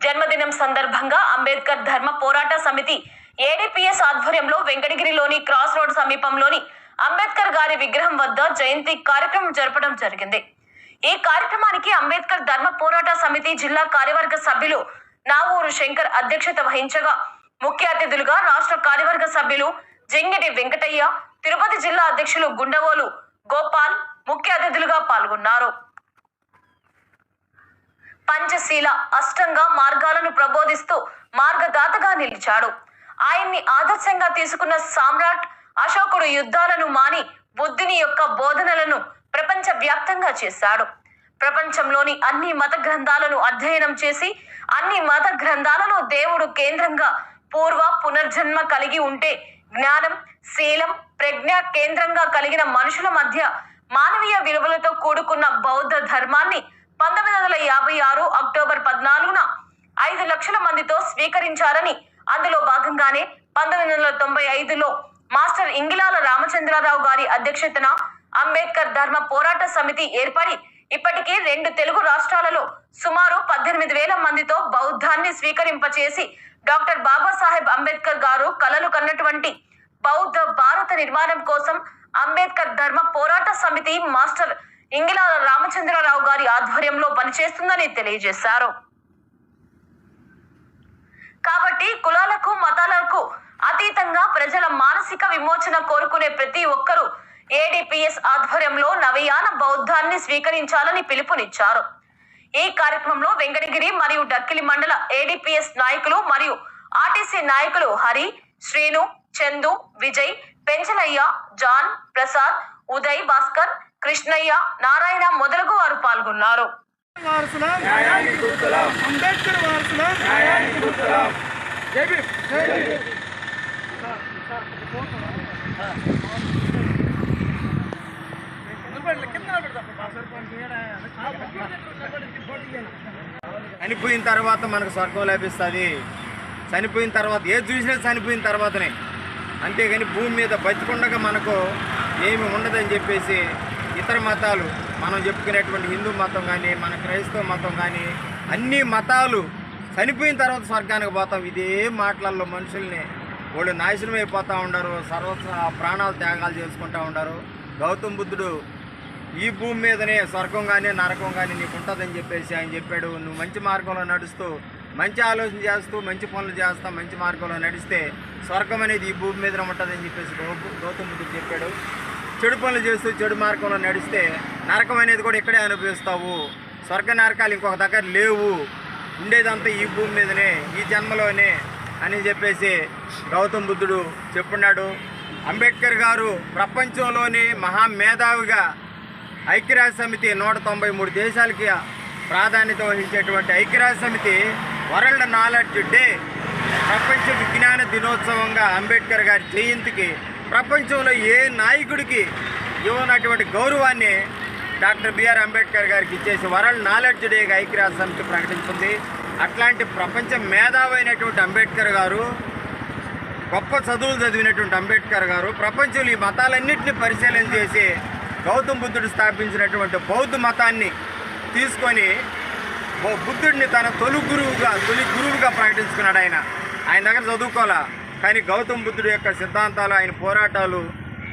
జన్మదినం సందర్భంగా అంబేద్కర్ ధర్మ పోరాట సమితి ఏడీపీఎస్ ఆధ్వర్యంలో వెంకటగిరిలోని క్రాస్ రోడ్ సమీపంలోని అంబేద్కర్ గారి విగ్రహం వద్ద జయంతి కార్యక్రమం జరపడం జరిగింది. ఈ కార్యక్రమానికి అంబేద్కర్ ధర్మ పోరాట సమితి జిల్లా కార్యవర్గ సభ్యులు నావూరు శంకర్ అధ్యక్షత వహించగా ముఖ్య అతిథులుగా రాష్ట్ర కార్యవర్గ సభ్యులు జింగిటి వెంకటయ్య తిరుపతి జిల్లా అధ్యక్షులు గుండవోలు గోపాల్ ముఖ్య అతిథులుగా పాల్గొన్నారు. పంచశీల అష్టంగా మార్గాలను ప్రబోధిస్తూ మార్గదాతగా నిలిచాడు. ఆయన్ని ఆదర్శంగా తీసుకున్న సామ్రాట్ అశోకుడు యుద్ధాలను మాని బుద్ధిని యొక్క బోధనలను ప్రపంచ వ్యాప్తంగా చేశాడు. ప్రపంచంలోని అన్ని మత గ్రంథాలను అధ్యయనం చేసి అన్ని మత గ్రంథాలలో దేవుడు కేంద్రంగా పూర్వ పునర్జన్మ కలిగి ఉంటే జ్ఞానం శీలం ప్రజ్ఞ కేంద్రంగా కలిగిన మనుషుల మధ్య మానవీయ విలువలతో కూడుకున్న బౌద్ధ ధర్మాన్ని పంతొమ్మిది వందల యాభై ఆరు అక్టోబర్ పద్నాలుగున ఐదు లక్షల మందితో స్వీకరించారని. అందులో భాగంగానే పంతొమ్మిది వందల తొంభై ఐదులో మాస్టర్ ఇంగిలాల రామచంద్రరావు గారి అధ్యక్షతన అంబేద్కర్ ధర్మ పోరాట సమితి ఏర్పడి ఇప్పటికీ రెండు తెలుగు రాష్ట్రాలలో సుమారు పద్దెనిమిది వేల మందితో బౌద్ధాన్ని స్వీకరింపచేసి డాక్టర్ బాబాసాహెబ్ అంబేద్కర్ గారు కలలు కన్నటువంటి బౌద్ధ భారత నిర్మాణం కోసం అంబేద్కర్ ధర్మ పోరాట సమితి మాస్టర్ ఇంగిలాల రామచంద్రరావు గారి ఆధ్వర్యంలో పనిచేస్తుందని తెలియజేశారు. కాబట్టి కులాలకు మతాలకు అతీతంగా ప్రజల మానసిక విమోచన కోరుకునే ప్రతి ఒక్కరూ ఏడిపిఎస్ ఆధ్వర్యంలో నవయాన బౌద్ధాన్ని స్వీకరించాలని పిలుపునిచ్చారు. ఈ కార్యక్రమంలో వెంకటగిరి మరియు డక్కిలి మండల ఏడిపిఎస్ నాయకులు మరియు ఆర్టీసీ నాయకులు హరి శ్రీను చందు విజయ్ పెంచలయ్య జాన్ ప్రసాద్ ఉదయ్ భాస్కర్ కృష్ణయ్య నారాయణ మొదలగు వారు పాల్గొన్నారు. అంబేద్కర్ చనిపోయిన తర్వాత మనకు స్వర్గం లభిస్తుంది. చనిపోయిన తర్వాత ఏది చూసినా చనిపోయిన తర్వాతనే. అంతేగాని భూమి మీద బతికుండగా మనకు ఏమి ఉండదని చెప్పేసి ఇతర మతాలు మనం చెప్పుకునేటువంటి హిందూ మతం కానీ మన క్రైస్తవ మతం కానీ అన్ని మతాలు చనిపోయిన తర్వాత స్వర్గానికి పోతాం. ఇదే మాటలలో మనుషుల్ని వాళ్ళు నాశనం అయిపోతూ ఉండరు సర్వ ప్రాణాలు త్యాగాలు చేసుకుంటూ ఉండరు. గౌతమ్ బుద్ధుడు ఈ భూమి మీదనే స్వర్గం కానీ నరకం కానీ నీకు ఉంటుందని చెప్పేసి ఆయన చెప్పాడు. నువ్వు మంచి మార్గంలో నడుస్తూ మంచి ఆలోచన చేస్తూ మంచి పనులు చేస్తా మంచి మార్గంలో నడిస్తే స్వర్గం అనేది ఈ భూమి మీదనే ఉంటుందని చెప్పేసి గౌతమ్ బుద్ధుడు చెప్పాడు. చెడు పనులు చేస్తూ చెడు మార్గంలో నడిస్తే నరకం అనేది కూడా ఇక్కడే అనుభవిస్తావు. స్వర్గ నరకాలు ఇంకొక దగ్గర లేవు. ఉండేదంతా ఈ భూమి మీదనే ఈ జన్మలోనే అని చెప్పేసి గౌతమ్ బుద్ధుడు చెప్పున్నాడు. అంబేద్కర్ గారు ప్రపంచంలోని మహామేధావిగా ఐక్యరాజ్య సమితి నూట తొంభై మూడు దేశాలకి ప్రాధాన్యత వహించేటువంటి ఐక్యరాజ్య సమితి వరల్డ్ నాలెడ్జ్ డే ప్రపంచ విజ్ఞాన దినోత్సవంగా అంబేద్కర్ గారి జయంతికి ప్రపంచంలో ఏ నాయకుడికి ఇవ్వనటువంటి గౌరవాన్ని డాక్టర్ బిఆర్ అంబేద్కర్ గారికి ఇచ్చేసి వరల్డ్ నాలెడ్జ్ డేగా ఐక్యరాజ్య సమితి ప్రకటించింది. అట్లాంటి ప్రపంచ మేధావైనటువంటి అంబేద్కర్ గారు గొప్ప చదువులు చదివినటువంటి అంబేద్కర్ గారు ప్రపంచంలో ఈ మతాలన్నింటినీ పరిశీలన చేసి గౌతమ్ బుద్ధుడు స్థాపించినటువంటి బౌద్ధ మతాన్ని తీసుకొని బుద్ధుడిని తన తొలి గురువుగా తొలి గురువుగా ప్రకటించుకున్నాడు ఆయన. ఆయన దగ్గర చదువుకోవాలా? కానీ గౌతమ్ బుద్ధుడు యొక్క సిద్ధాంతాలు ఆయన పోరాటాలు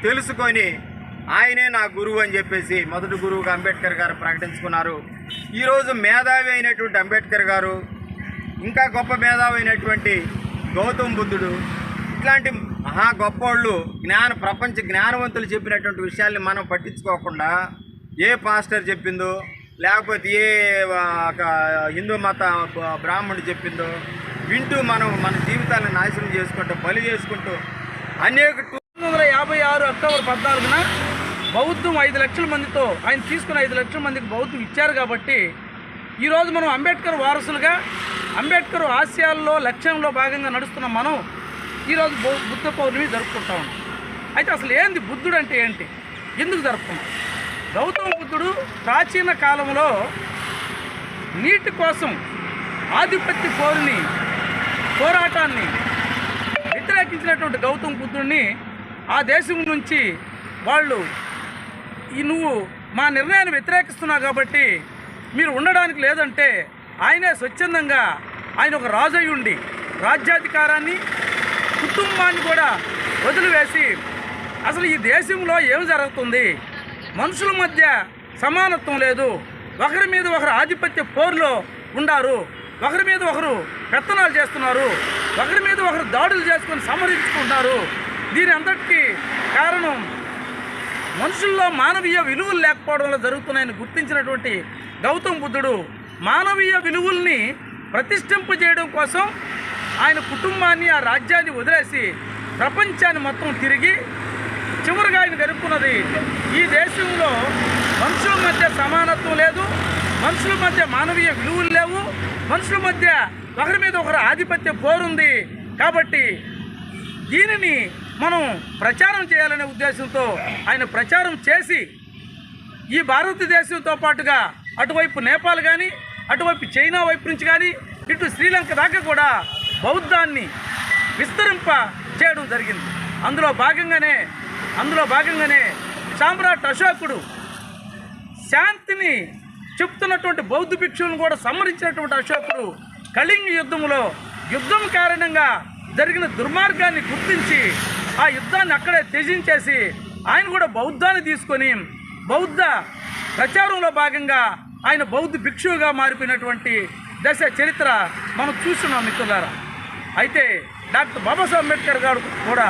తెలుసుకొని ఆయనే నా గురువు అని చెప్పేసి మొదటి గురువుగా అంబేద్కర్ గారు ప్రకటించుకున్నారు. ఈరోజు మేధావి అయినటువంటి అంబేద్కర్ గారు ఇంకా గొప్ప మేధావి అయినటువంటి గౌతమ్ బుద్ధుడు ఇట్లాంటి మహా గొప్పోళ్ళు జ్ఞాన ప్రపంచ జ్ఞానవంతులు చెప్పినటువంటి విషయాల్ని మనం పట్టించుకోకుండా ఏ పాస్టర్ చెప్పిందో లేకపోతే ఏ ఒక హిందూ మత బ్రాహ్మణుడు చెప్పిందో వింటూ మనం మన జీవితాలను నాశనం చేసుకుంటూ బలి చేసుకుంటూ అనేక తొమ్మిది వందల యాభై ఆరు అక్టోబర్ పద్నాలుగున బౌద్ధం ఐదు లక్షల మందితో ఆయన తీసుకున్న ఐదు లక్షల మందికి బౌద్ధం ఇచ్చారు కాబట్టి ఈరోజు మనం అంబేద్కర్ వారసులుగా అంబేద్కర్ ఆశయాల్లో లక్ష్యంలో భాగంగా నడుస్తున్న మనం ఈరోజు బుద్ధ పౌర్ణమి జరుపుకుంటా ఉన్నాం. అయితే అసలు ఏంది బుద్ధుడు అంటే ఏంటి? ఎందుకు జరుపుకుంటాం గౌతమ బుద్ధుడు ప్రాచీన కాలంలో నీటి కోసం ఆధిపత్య పోరుని పోరాటాన్ని వ్యతిరేకించినటువంటి గౌతమ బుద్ధుడిని ఆ దేశం నుంచి వాళ్ళు ఈ నువ్వు మా నిర్ణయాన్ని వ్యతిరేకిస్తున్నావు కాబట్టి మీరు ఉండడానికి లేదంటే ఆయనే స్వచ్ఛందంగా ఆయన ఒక రాజు ఉండి రాజ్యాధికారాన్ని కుటుంబాన్ని కూడా వదిలివేసి అసలు ఈ దేశంలో ఏం జరుగుతుంది? మనుషుల మధ్య సమానత్వం లేదు. ఒకరి మీద ఒకరు ఆధిపత్య పోరులో ఉండారు. ఒకరి మీద ఒకరు పెత్తనాలు చేస్తున్నారు ఒకరి మీద ఒకరు దాడులు చేసుకొని సంహరించుకుంటున్నారు. దీని అంతటికీ కారణం మనుషుల్లో మానవీయ విలువలు లేకపోవడం వల్ల జరుగుతున్నాయని గుర్తించినటువంటి గౌతమ్ బుద్ధుడు మానవీయ విలువల్ని ప్రతిష్ఠింపజేయడం కోసం ఆయన కుటుంబాన్ని ఆ రాజ్యాన్ని వదిలేసి ప్రపంచాన్ని మొత్తం తిరిగి చివరిగా ఆయన జరుపుకున్నది ఈ దేశంలో మనుషుల మధ్య సమానత్వం లేదు మనుషుల మధ్య మానవీయ విలువలు లేవు. మనుషుల మధ్య ఒకరి మీద ఒకరు ఆధిపత్య పోరుంది. కాబట్టి దీనిని మనం ప్రచారం చేయాలనే ఉద్దేశంతో ఆయన ప్రచారం చేసి ఈ భారతదేశంతో పాటుగా అటువైపు నేపాల్ కానీ అటువైపు చైనా వైపు నుంచి కానీ ఇటు శ్రీలంక దాకా కూడా బౌద్ధాన్ని విస్తరింప చేయడం జరిగింది. అందులో భాగంగానే అందులో భాగంగానే సామ్రాట్ అశోకుడు శాంతిని చెప్తున్నటువంటి బౌద్ధ భిక్షువులను కూడా సంహరించినటువంటి అశోకుడు కళింగ యుద్ధంలో యుద్ధం కారణంగా జరిగిన దుర్మార్గాన్ని గుర్తించి ఆ యుద్ధాన్ని అక్కడే త్యజించేసి ఆయన కూడా బౌద్ధాన్ని తీసుకొని బౌద్ధ ప్రచారంలో భాగంగా ఆయన బౌద్ధ భిక్షువుగా మారిపోయినటువంటి దశ చరిత్ర మనం చూస్తున్నాం మిత్రులారా. అయితే డాక్టర్ బాబాసాహెబ్ అంబేద్కర్ గారు కూడా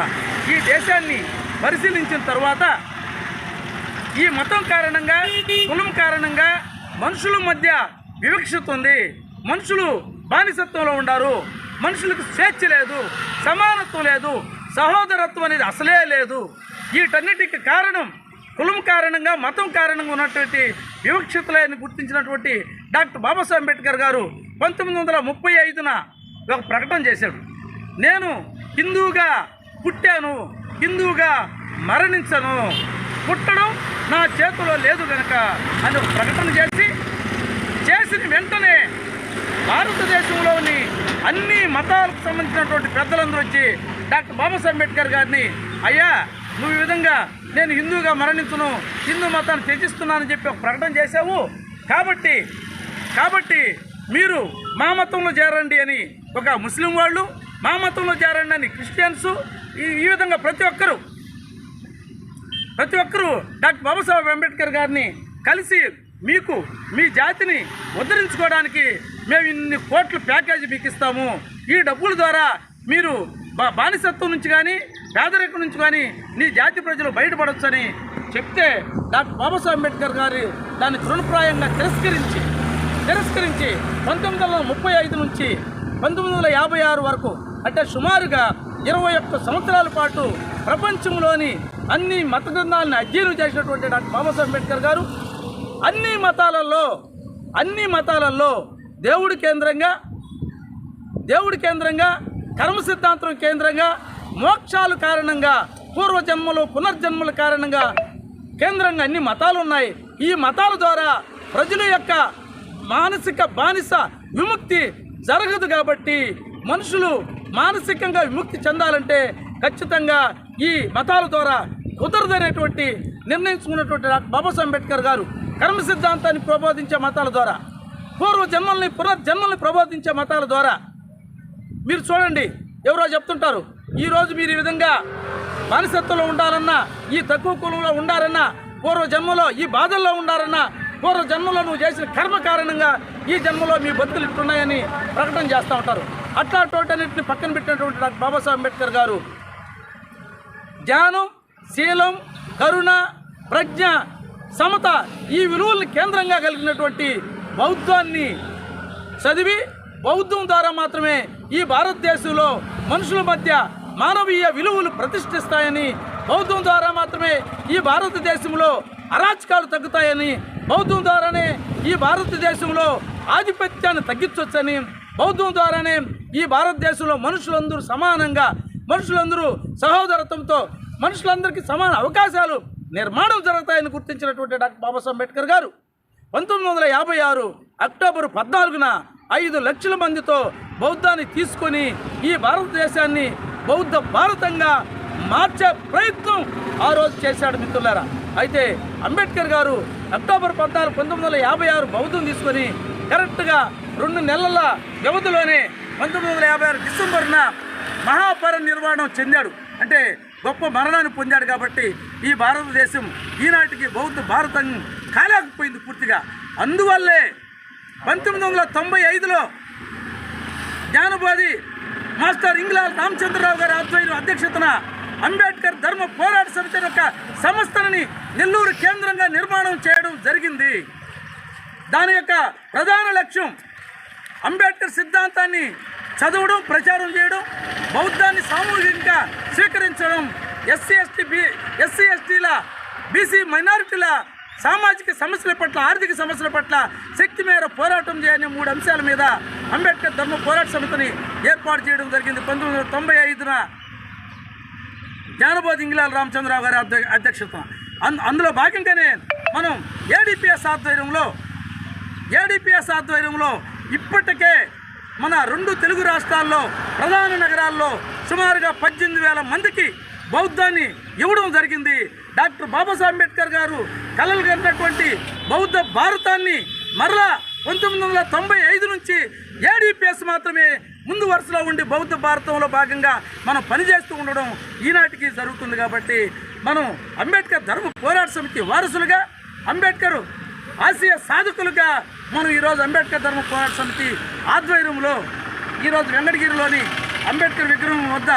ఈ దేశాన్ని పరిశీలించిన తర్వాత ఈ మతం కారణంగా కులం కారణంగా మనుషుల మధ్య వివక్షత ఉంది మనుషులు బానిసత్వంలో ఉన్నారు మనుషులకు స్వేచ్ఛ లేదు సమానత్వం లేదు సహోదరత్వం అనేది అసలే లేదు. వీటన్నిటికి కారణం కులం కారణంగా మతం కారణంగా ఉన్నటువంటి వివక్షతలని గుర్తించినటువంటి డాక్టర్ బాబాసాహెబ్ అంబేద్కర్ గారు పంతొమ్మిది వందల ముప్పై ఐదున ఒక ప్రకటన చేశాడు. నేను హిందువుగా పుట్టాను హిందువుగా మరణించను. పుట్టడం నా చేతిలో లేదు కనుక అని ఒక ప్రకటన చేసి చేసిన వెంటనే భారతదేశంలోని అన్ని మతాలకు సంబంధించినటువంటి పెద్దలందరూ వచ్చి డాక్టర్ బాబాసాహెబ్ అంబేద్కర్ గారిని అయ్యా నువ్వు ఈ విధంగా నేను హిందువుగా మరణించును హిందూ మతాన్ని త్యజిస్తున్నానని చెప్పి ఒక ప్రకటన చేశావు. కాబట్టి కాబట్టి మీరు మా మతంలో చేరండి అని ఒక ముస్లిం వాళ్ళు మా మతంలో చేరండి అని క్రిస్టియన్స్ ఈ ఈ విధంగా ప్రతి ఒక్కరూ ప్రతి ఒక్కరూ డాక్టర్ బాబాసాహెబ్ అంబేద్కర్ గారిని కలిసి మీకు మీ జాతిని ఉద్ధరించుకోవడానికి మేము ఇన్ని కోట్ల ప్యాకేజీ మీకు ఇస్తాము. ఈ డబ్బుల ద్వారా మీరు బా బానిసత్వం నుంచి కానీ పేదరికం నుంచి కానీ నీ జాతి ప్రజలు బయటపడవచ్చని చెప్తే డాక్టర్ బాబాసాహెబ్ అంబేద్కర్ గారు దాన్ని తృణప్రాయంగా తిరస్కరించి తిరస్కరించి పంతొమ్మిది వందల ముప్పై ఐదు నుంచి పంతొమ్మిది వందల యాభై ఆరు వరకు అంటే సుమారుగా ఇరవై ఒక్క సంవత్సరాల పాటు ప్రపంచంలోని అన్ని మత గ్రంథాలను అధ్యయనం చేసినటువంటి డాక్టర్ బాబాసాహెబ్ అంబేద్కర్ గారు అన్ని మతాలలో అన్ని మతాలలో దేవుడి కేంద్రంగా దేవుడి కేంద్రంగా కర్మ సిద్ధాంతం కేంద్రంగా మోక్షాలు కారణంగా పూర్వజన్మలు పునర్జన్మల కారణంగా కేంద్రంగా అన్ని మతాలు ఉన్నాయి. ఈ మతాల ద్వారా ప్రజల యొక్క మానసిక బానిస విముక్తి జరగదు కాబట్టి మనుషులు మానసికంగా విముక్తి చెందాలంటే ఖచ్చితంగా ఈ మతాల ద్వారా కుదరదనేటువంటి నిర్ణయించుకున్నటువంటి డాక్టర్ బాబాసాహెబ్ అంబేద్కర్ గారు కర్మ సిద్ధాంతాన్ని ప్రబోధించే మతాల ద్వారా పూర్వ జన్మల్ని పునర్జన్మల్ని ప్రబోధించే మతాల ద్వారా మీరు చూడండి ఎవరో చెప్తుంటారు ఈరోజు మీరు ఈ విధంగా బానిసత్వంలో ఉండాలన్నా ఈ తక్కువ కులంలో ఉండాలన్నా పూర్వ జన్మలో ఈ బాధల్లో ఉండాలన్నా పూర్వ జన్మలో నువ్వు చేసిన కర్మ కారణంగా ఈ జన్మలో మీ బతుకులు ఇట్టున్నాయని ప్రకటన చేస్తూ ఉంటారు. అట్లాంటివన్నింటిని పక్కన పెట్టినటువంటి డాక్టర్ బాబాసాహెబ్ అంబేద్కర్ గారు జ్ఞానం శీలం కరుణ ప్రజ్ఞ సమత ఈ విలువలను కేంద్రంగా కలిగినటువంటి బౌద్ధాన్ని చదివి బౌద్ధం ద్వారా మాత్రమే ఈ భారతదేశంలో మనుషుల మధ్య మానవీయ విలువలు ప్రతిష్ఠిస్తాయని బౌద్ధం ద్వారా మాత్రమే ఈ భారతదేశంలో అరాచకాలు తగ్గుతాయని బౌద్ధం ద్వారానే ఈ భారతదేశంలో ఆధిపత్యాన్ని తగ్గించవచ్చని బౌద్ధం ద్వారానే ఈ భారతదేశంలో మనుషులందరూ సమానంగా మనుషులందరూ సహోదరత్వంతో మనుషులందరికీ సమాన అవకాశాలు నిర్మాణం జరుగుతాయని గుర్తించినటువంటి డాక్టర్ బాబాసాహెబ్ అంబేద్కర్ గారు. పంతొమ్మిది వందల యాభై ఆరు అక్టోబర్ పద్నాలుగున ఐదు లక్షల మందితో బౌద్ధాన్ని తీసుకొని ఈ భారతదేశాన్ని బౌద్ధ భారతంగా మార్చే ప్రయత్నం ఆ రోజు చేశాడు మిత్రులారా. అయితే అంబేద్కర్ గారు అక్టోబర్ పద్నాలుగు పంతొమ్మిది వందల యాభై ఆరు బౌద్ధం తీసుకొని కరెక్ట్గా రెండు నెలల వ్యవధిలోనే పంతొమ్మిది వందల యాభై ఆరు డిసెంబర్న మహాపరినిర్వాణం చెందాడు. అంటే గొప్ప మరణాన్ని పొందాడు కాబట్టి ఈ భారతదేశం ఈనాటికి బౌద్ధ భారతం కాలేకపోయింది పూర్తిగా. అందువల్లే పంతొమ్మిది వందల తొంభై ఐదులో జ్ఞానబోధి మాస్టర్ ఇంగ్లాల్ రామచంద్రరావు గారి ఆధ్వర్యం అధ్యక్షతన అంబేద్కర్ ధర్మ పోరాట సమితి యొక్క సంస్థలని నెల్లూరు కేంద్రంగా నిర్మాణం చేయడం జరిగింది. దాని యొక్క ప్రధాన లక్ష్యం అంబేద్కర్ సిద్ధాంతాన్ని చదవడం ప్రచారం చేయడం బౌద్ధాన్ని సామూహికంగా స్వీకరించడం ఎస్సీ ఎస్టీ బి ఎస్సీ ఎస్టీల బీసీ మైనారిటీల సామాజిక సమస్యల పట్ల ఆర్థిక సమస్యల పట్ల శక్తి మేర పోరాటం చేయని మూడు అంశాల మీద అంబేద్కర్ ధర్మ పోరాట సమితిని ఏర్పాటు చేయడం జరిగింది. పంతొమ్మిది వందల తొంభై ఐదున జ్ఞానబోధ ఇంగిలాల రామచంద్రరావు గారి అధ్య- అధ్యక్షత అందులో భాగంగానే మనం ఏడిపిఎస్ ఆధ్వర్యంలో ఏడిపిఎస్ ఆధ్వర్యంలో ఇప్పటికే మన రెండు తెలుగు రాష్ట్రాల్లో ప్రధాన నగరాల్లో సుమారుగా పద్దెనిమిది వేల మందికి బౌద్ధాన్ని ఇవ్వడం జరిగింది. డాక్టర్ బాబాసాహెబ్ అంబేద్కర్ గారు కలలు కన్నటువంటి బౌద్ధ భారతాన్ని మరలా పంతొమ్మిది వందల తొంభై ఐదు నుంచి ఏడిపిఎస్ మాత్రమే ముందు వరుసలో ఉండి బౌద్ధ భారతంలో భాగంగా మనం పనిచేస్తూ ఉండడం ఈనాటికి జరుగుతుంది కాబట్టి మనం అంబేద్కర్ ధర్మ పోరాట సమితి వారసులుగా అంబేద్కర్ ఆశయ సాధకులుగా మనం ఈరోజు అంబేద్కర్ ధర్మ పోరాట సమితి ఆధ్వర్యంలో ఈరోజు వెంకటగిరిలోని అంబేద్కర్ విగ్రహం వద్ద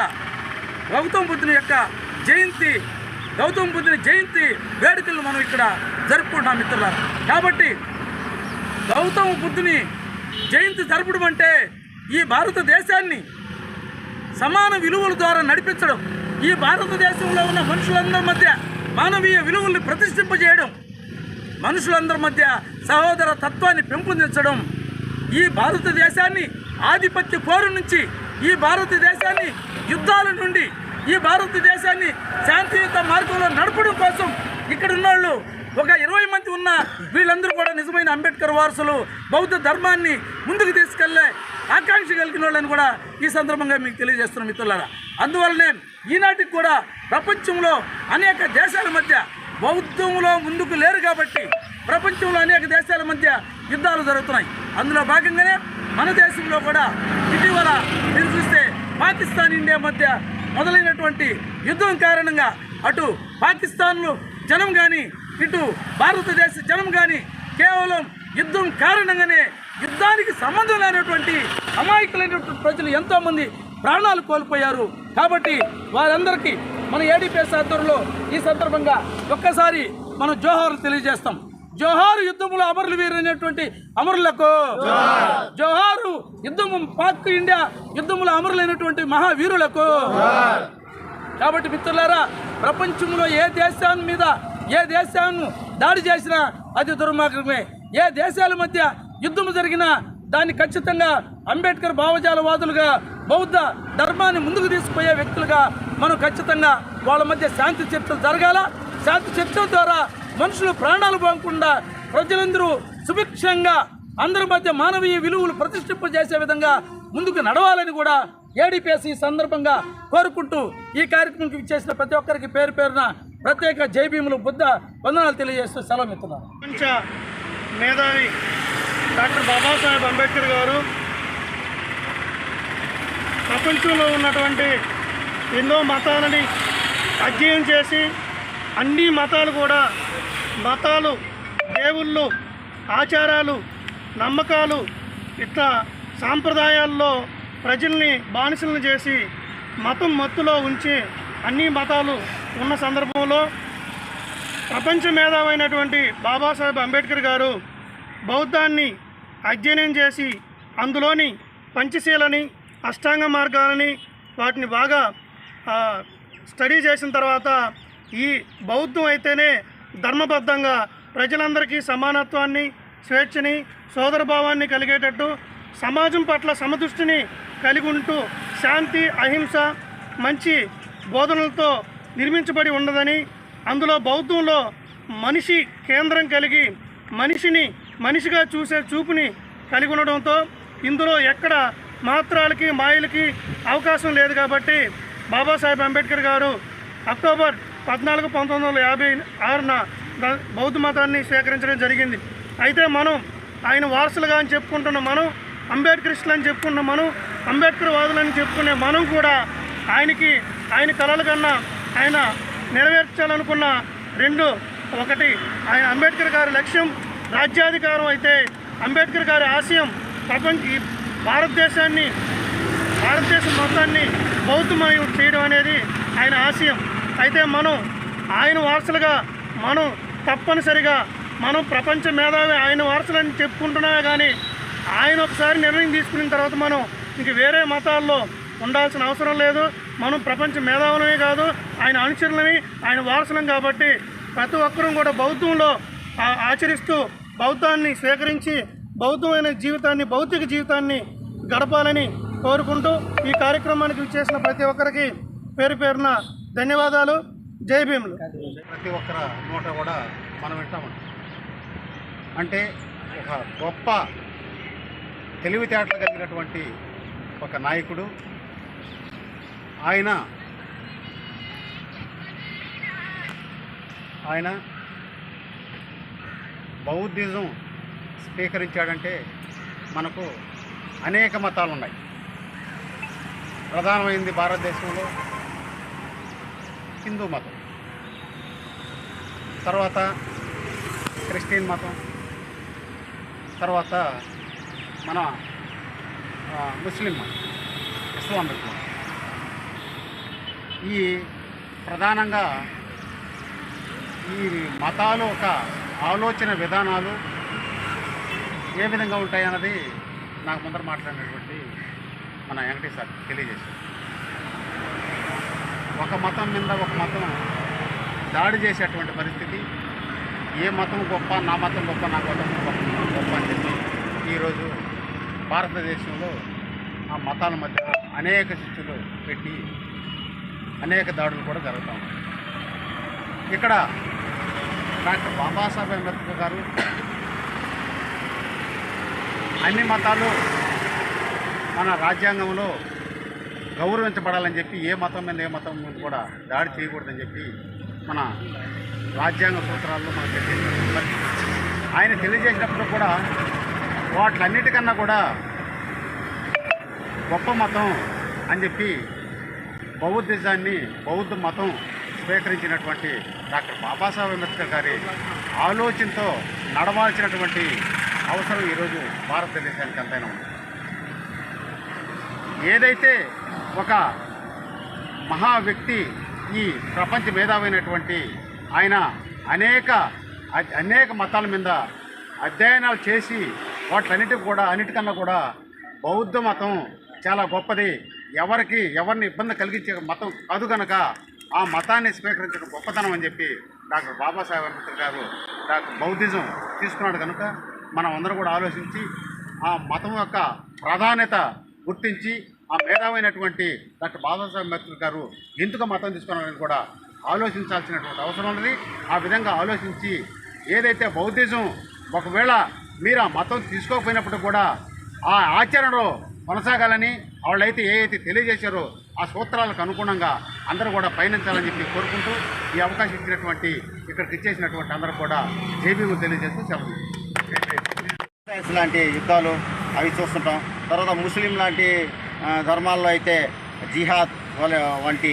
గౌతమ్ బుద్ధుని యొక్క జయంతి గౌతమ్ బుద్ధుని జయంతి వేడుకలను మనం ఇక్కడ జరుపుకుంటాం మిత్రులారు. కాబట్టి గౌతమ బుద్ధుని జయంతి జరపడం అంటే ఈ భారతదేశాన్ని సమాన విలువల ద్వారా నడిపించడం ఈ భారతదేశంలో ఉన్న మనుషులందరి మధ్య మానవీయ విలువల్ని ప్రతిష్ఠింపజేయడం మనుషులందరి మధ్య సహోదర తత్వాన్ని పెంపొందించడం ఈ భారతదేశాన్ని ఆధిపత్య పోరు నుంచి ఈ భారతదేశాన్ని యుద్ధాల నుండి ఈ భారతదేశాన్ని శాంతియుత మార్గంలో నడపడం కోసం ఇక్కడ ఉన్నోళ్ళు ఒక ఇరవై మంది ఉన్న వీళ్ళందరూ కూడా నిజమైన అంబేద్కర్ వారసులు బౌద్ధ ధర్మాన్ని ముందుకు తీసుకెళ్ళే ఆకాంక్ష కలిగిన వాళ్ళని కూడా ఈ సందర్భంగా మీకు తెలియజేస్తున్నాం మిత్రులారా. అందువల్లనే ఈనాటికి కూడా ప్రపంచంలో అనేక దేశాల మధ్య బౌద్ధంలో ముందుకు లేరు కాబట్టి ప్రపంచంలో అనేక దేశాల మధ్య యుద్ధాలు జరుగుతున్నాయి. అందులో భాగంగానే మన దేశంలో కూడా ఇటీవల మీరు చూస్తే పాకిస్తాన్ ఇండియా మధ్య మొదలైనటువంటి యుద్ధం కారణంగా అటు పాకిస్తాన్లో జనం కానీ ఇటు భారతదేశ జనం కానీ కేవలం యుద్ధం కారణంగానే యుద్ధానికి సంబంధం లేనటువంటి అమాయకులైనటువంటి ప్రజలు ఎంతోమంది ప్రాణాలు కోల్పోయారు. కాబట్టి వారందరికీ మన ఏడీపీఎస్ ఆధ్వర్యంలో ఈ సందర్భంగా ఒక్కసారి మనం జోహార్లు తెలియజేస్తాం. జోహారు యుద్ధములో అమరులు వీరైనటువంటి అమరులకు. జోహారు యుద్ధము పాక్ ఇండియా యుద్ధములో అమరులైనటువంటి మహావీరులకు. కాబట్టి మిత్రులారా ప్రపంచంలో ఏ దేశాన్ని మీద ఏ దేశాన్ని దాడి చేసినా అది దుర్మార్గమే. ఏ దేశాల మధ్య యుద్ధం జరిగినా దాన్ని ఖచ్చితంగా అంబేద్కర్ భావజాలవాదులుగా బౌద్ధ ధర్మాన్ని ముందుకు తీసుకుపోయే వ్యక్తులుగా మనం ఖచ్చితంగా వాళ్ళ మధ్య శాంతి చర్చలు జరగాల. శాంతి చర్చల ద్వారా మనుషులు ప్రాణాలు పోకుండా ప్రజలందరూ సుభిక్షంగా అందరి మధ్య మానవీయ విలువలు ప్రతిష్ఠింపజేసే విధంగా ముందుకు నడవాలని కూడా ఏడీపీఎస్ ఈ సందర్భంగా కోరుకుంటూ ఈ కార్యక్రమంకి ఇచ్చేసిన ప్రతి ఒక్కరికి పేరు పేరున ప్రత్యేక జైభీములు బుద్ధ వందనాలు తెలియజేస్తూ సెలవు ఇస్తున్నారు మేధావి డాక్టర్ బాబాసాహెబ్ అంబేద్కర్ గారు ప్రపంచంలో ఉన్నటువంటి ఎన్నో మతాలని అధ్యయనం చేసి అన్ని మతాలు కూడా మతాలు దేవుళ్ళు ఆచారాలు నమ్మకాలు ఇట్లా సాంప్రదాయాల్లో ప్రజల్ని బానిసలను చేసి మతం మత్తులో ఉంచి అన్ని మతాలు ఉన్న సందర్భంలో ప్రపంచ మేధావైనటువంటి బాబాసాహెబ్ అంబేద్కర్ గారు బౌద్ధాన్ని అధ్యయనం చేసి అందులోని పంచశీలని అష్టాంగ మార్గాలని వాటిని బాగా స్టడీ చేసిన తర్వాత ఈ బౌద్ధం అయితేనే ధర్మబద్ధంగా ప్రజలందరికీ సమానత్వాన్ని స్వేచ్ఛని సోదరభావాన్ని కలిగేటట్టు సమాజం పట్ల సమదృష్టిని కలిగి ఉంటూ శాంతి అహింస మంచి బోధనలతో నిర్మించబడి ఉన్నదని అందులో బౌద్ధంలో మనిషి కేంద్రం కలిగి మనిషిని మనిషిగా చూసే చూపుని కలిగి ఉండడంతో ఇందులో ఎక్కడ మాత్రాలకి మాయలకి అవకాశం లేదు కాబట్టి బాబాసాహెబ్ అంబేద్కర్ గారు అక్టోబర్ పద్నాలుగు పంతొమ్మిది వందల యాభై ఆరున బౌద్ధ మతాన్ని స్వీకరించడం జరిగింది. అయితే మనం ఆయన వారసులుగా అని చెప్పుకుంటున్న మనం అంబేద్కరిస్టులు అని చెప్పుకున్న మనం అంబేద్కర్ వాదులని చెప్పుకునే మనం కూడా ఆయనకి ఆయన కళల కన్నా ఆయన నెరవేర్చాలనుకున్న రెండు ఒకటి ఆయన అంబేద్కర్ గారి లక్ష్యం రాజ్యాధికారం అయితే అంబేద్కర్ గారి ఆశయం ప్రపంచ భారతదేశాన్ని భారతదేశం మొత్తాన్ని బౌద్ధమయం చేయడం అనేది ఆయన ఆశయం. అయితే మనం ఆయన వారసులుగా మనం తప్పనిసరిగా మనం ప్రపంచ మేధావి ఆయన వారసులని చెప్పుకుంటున్నామే కానీ ఆయన ఒకసారి నిర్ణయం తీసుకున్న తర్వాత మనం ఇంక వేరే మతాల్లో ఉండాల్సిన అవసరం లేదు. మనం ప్రపంచ మేధావులమే కాదు ఆయన అనుచరులని ఆయన వారసులం కాబట్టి ప్రతి ఒక్కరూ కూడా బౌద్ధంలో ఆచరిస్తూ బౌద్ధాన్ని స్వీకరించి బౌద్ధమైన జీవితాన్ని భౌతిక జీవితాన్ని గడపాలని కోరుకుంటూ ఈ కార్యక్రమానికి చేసిన ప్రతి ఒక్కరికి పేరు పేరున ధన్యవాదాలు. జై భీములు. ప్రతి ఒక్కర నోట కూడా మనం వింటామండి అంటే ఒక గొప్ప తెలివితేటలు కలిగినటువంటి ఒక నాయకుడు. ఆయన ఆయన బౌద్ధిజం స్వీకరించాడంటే మనకు అనేక మతాలు ఉన్నాయి ప్రధానమైంది భారతదేశంలో హిందూ మతం. తర్వాత క్రిస్టియన్ మతం. తర్వాత మన ముస్లిం మతం ఇస్లామిక్ మతం. ఈ ప్రధానంగా ఈ మతాలు ఒక ఆలోచన విధానాలు ఏ విధంగా ఉంటాయన్నది నాకు ముందర మాట్లాడినటువంటి మన వెంకటేష్ సార్ తెలియజేశారు. ఒక మతం మీద ఒక మతం దాడి చేసేటువంటి పరిస్థితి ఏ మతం గొప్ప నా మతం గొప్ప నా మతం గొప్ప గొప్ప అని చెప్పి ఈరోజు భారతదేశంలో ఆ మతాల మధ్య అనేక శిక్షలు పెట్టి అనేక దాడులు కూడా జరుగుతూ ఉన్నాయి. ఇక్కడ డాక్టర్ బాబాసాహెబ్ అంబేద్కర్ గారు అన్ని మతాలు మన రాజ్యాంగంలో గౌరవించబడాలని చెప్పి ఏ మతం మీద ఏ మతం మీద కూడా దాడి చేయకూడదని చెప్పి మన రాజ్యాంగ సూత్రాల్లో మనం తెలియజేశారు ఆయన తెలియజేసినప్పుడు కూడా వాటిలన్నిటికన్నా కూడా గొప్ప మతం అని చెప్పి బౌద్ధిజాన్ని బౌద్ధ మతం స్వీకరించినటువంటి డాక్టర్ బాబాసాహెబ్ అంబేద్కర్ గారి ఆలోచనతో నడవాల్సినటువంటి అవసరం ఈరోజు భారతదేశానికి ఎంతైనా ఉంది. ఏదైతే ఒక మహా వ్యక్తి ఈ ప్రపంచ మేధావైనటువంటి ఆయన అనేక అ- అనేక మతాల మీద అధ్యయనాలు చేసి వాటిలన్నిటికి కూడా అన్నిటికన్నా కూడా బౌద్ధ మతం చాలా గొప్పది. ఎవరికి ఎవరిని ఇబ్బంది కలిగించే మతం కాదు కనుక ఆ మతాన్ని స్వీకరించడం గొప్పతనం అని చెప్పి డాక్టర్ బాబాసాహెబ్ అంబేద్కర్ గారు డాక్టర్ బౌద్ధిజం తీసుకున్నాడు కనుక మనం అందరూ కూడా ఆలోచించి ఆ మతం యొక్క ప్రాధాన్యత గుర్తించి ఆ మేధావైనటువంటి డాక్టర్ బాబాసాహెబ్ అంబేద్కర్ గారు ఎందుకు మతం తీసుకున్నారని కూడా ఆలోచించాల్సినటువంటి అవసరం ఉన్నది. ఆ విధంగా ఆలోచించి ఏదైతే బౌద్ధిజం ఒకవేళ మీరు ఆ మతం తీసుకోకపోయినప్పుడు కూడా ఆ ఆచరణలో కొనసాగాలని వాళ్ళైతే ఏదైతే తెలియజేశారో ఆ సూత్రాలకు అనుగుణంగా అందరూ కూడా పయనించాలని చెప్పి కోరుకుంటూ ఈ అవకాశం ఇచ్చినటువంటి ఇక్కడికి ఇచ్చేసినటువంటి అందరూ కూడా జేబీలు తెలియజేస్తూ సెలవు లాంటి యుద్ధాలు అవి చూస్తుంటాం. తర్వాత ముస్లిం లాంటి ధర్మాల్లో అయితే జిహాద్ వంటి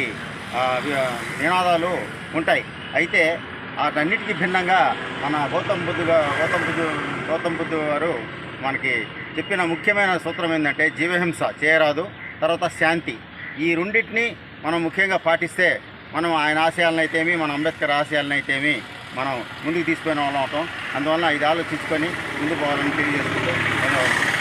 నినాదాలు ఉంటాయి. అయితే వాటన్నిటికీ భిన్నంగా మన గౌతమ్ బుద్ధు గౌతమ్ బుద్ధు గౌతమ్ బుద్ధు గారు మనకి చెప్పిన ముఖ్యమైన సూత్రం ఏంటంటే జీవహింస చేయరాదు తర్వాత శాంతి. ఈ రెండింటిని మనం ముఖ్యంగా పాటిస్తే మనం ఆయన ఆశయాలను అయితేమి మన అంబేద్కర్ ఆశయాలను అయితేమి మనం ముందుకు తీసుకునే వాళ్ళం అవుతాం. అందువల్ల ఇది ఆలోచించుకొని ముందుకు పోవాలని తెలియజేసుకుంటూ ధన్యవాదాలు.